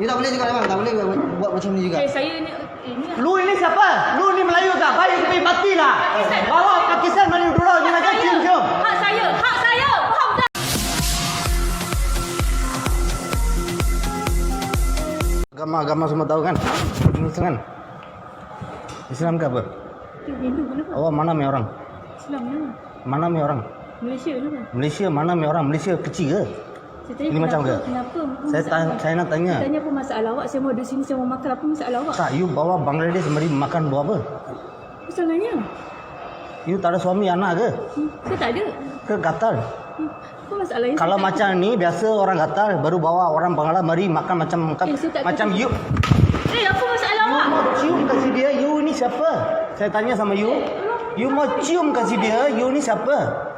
Ni tak boleh juga bang, tak boleh buat, buat macam ni juga. Eh, saya ni ini Lu ini siapa? Lu ni Melayu tak? Baik kopi mati lah. Bawa Pakistan Melayu dulu. Jangan hak macam saya. cium-cium. Hak saya, hak saya. Faham tak? Agama-agama semua tahu kan? Islam kan? Islam ke apa? Hindu? Awak mana mi orang? Islam ni. Mana mi orang? Malaysia ni? Malaysia mana mi orang? Malaysia kecil ke? Saya tanya Ini macam kenapa, ke? Kenapa? Apa Saya tanya, saya nak tanya. Saya tanya apa masalah awak? Saya mau duduk sini, saya mau makan. Apa masalah awak? Tak, you bawa Bangladesh mari makan buat apa? Masalahnya? You tak ada suami anak ke? Hmm, saya tak ada. Ke Qatar? Hmm, apa masalahnya? Kalau Saya macam ni biasa orang Qatar baru bawa orang Bangla mari makan macam macam, Eh, macam you. Eh, apa masalah You awak? mau cium kasih dia, you ni siapa? Saya tanya sama you. You mau cium kasih dia, you ni siapa?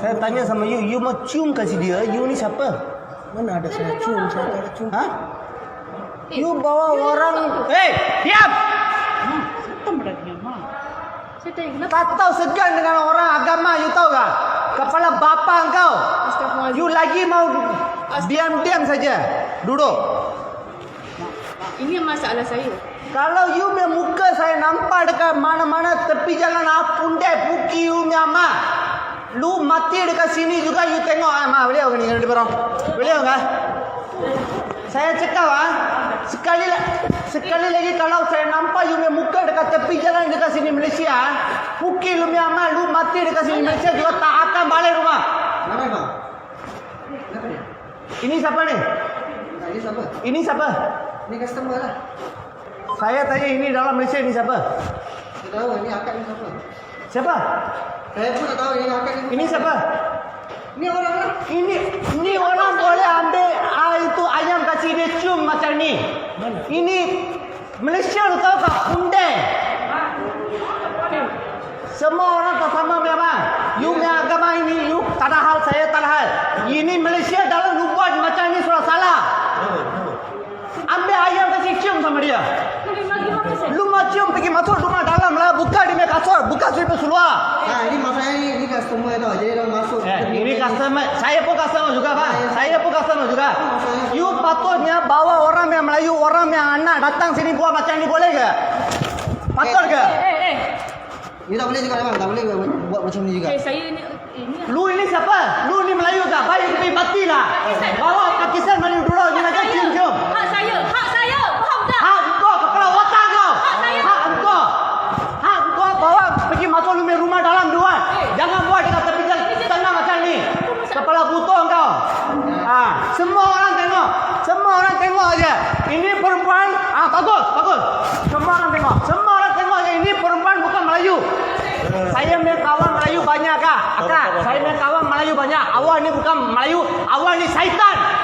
Saya tanya sama you, you mau cium kasih dia, you ni siapa? Mana ada saya cium, saya tak ada cium. Hah? You bawa orang... Hei, diam! Saya? Tak tahu segan dengan orang agama, you tahu tak? Kepala bapa engkau. You lagi mau diam-diam saja. Duduk. Ini masalah saya. Kalau you punya muka saya nampak dekat mana-mana tepi jalan ah pundai puki you punya mak. Lu mati dekat sini juga you tengok ah mak boleh ke ni di barang. Boleh ke? Saya cakap ah sekali sekali lagi kalau saya nampak you punya muka dekat tepi jalan dekat sini Malaysia ah puki lu punya mak lu mati dekat sini Malaysia juga tak akan balik rumah. Kenapa bang? Kenapa ni? Ini siapa ni? Ini siapa? Ini siapa? Ni customer lah. Saya tanya ini dalam Malaysia ini siapa? Saya tahu ini akak ni siapa. Siapa? Saya pun tak tahu ini akak ni. Ini siapa? Ini orang lah. Ini ini orang boleh ambil ah, itu ayam kasih dia cium macam ni. Ini Malaysia lu tahu tak? Kunde. Semua orang tak sama memang. You punya agama ini, you tak ada hal, saya tak ada hal. Ini Malaysia dalam lu buat macam ni sudah salah. Ambil ayam kasih cium sama dia. Lu mau cium pergi masuk rumah dalam lah. Buka dia punya kasut. Buka sudut seluar. Nah, ini maksudnya ini, ini customer tau. Jadi dia masuk. Eh, ini beli- customer, saya pun customer juga pak. Saya- Saya pun customer juga. Maksudnya- You patutnya bawa orang yang Melayu, orang yang anak datang sini buat macam ni boleh ke? Patut ke? Eh, eh, eh. Ni tak boleh juga bang, tak boleh buat, buat macam ni juga. Eh, saya ni ini Lu ini siapa? Lu ni Melayu tak? Baik kopi mati lah. Bawa Pakistan Melayu. Saya punya Melayu banyak kak. Kak, saya punya Melayu banyak. Awak ni bukan Melayu. Awak ni syaitan.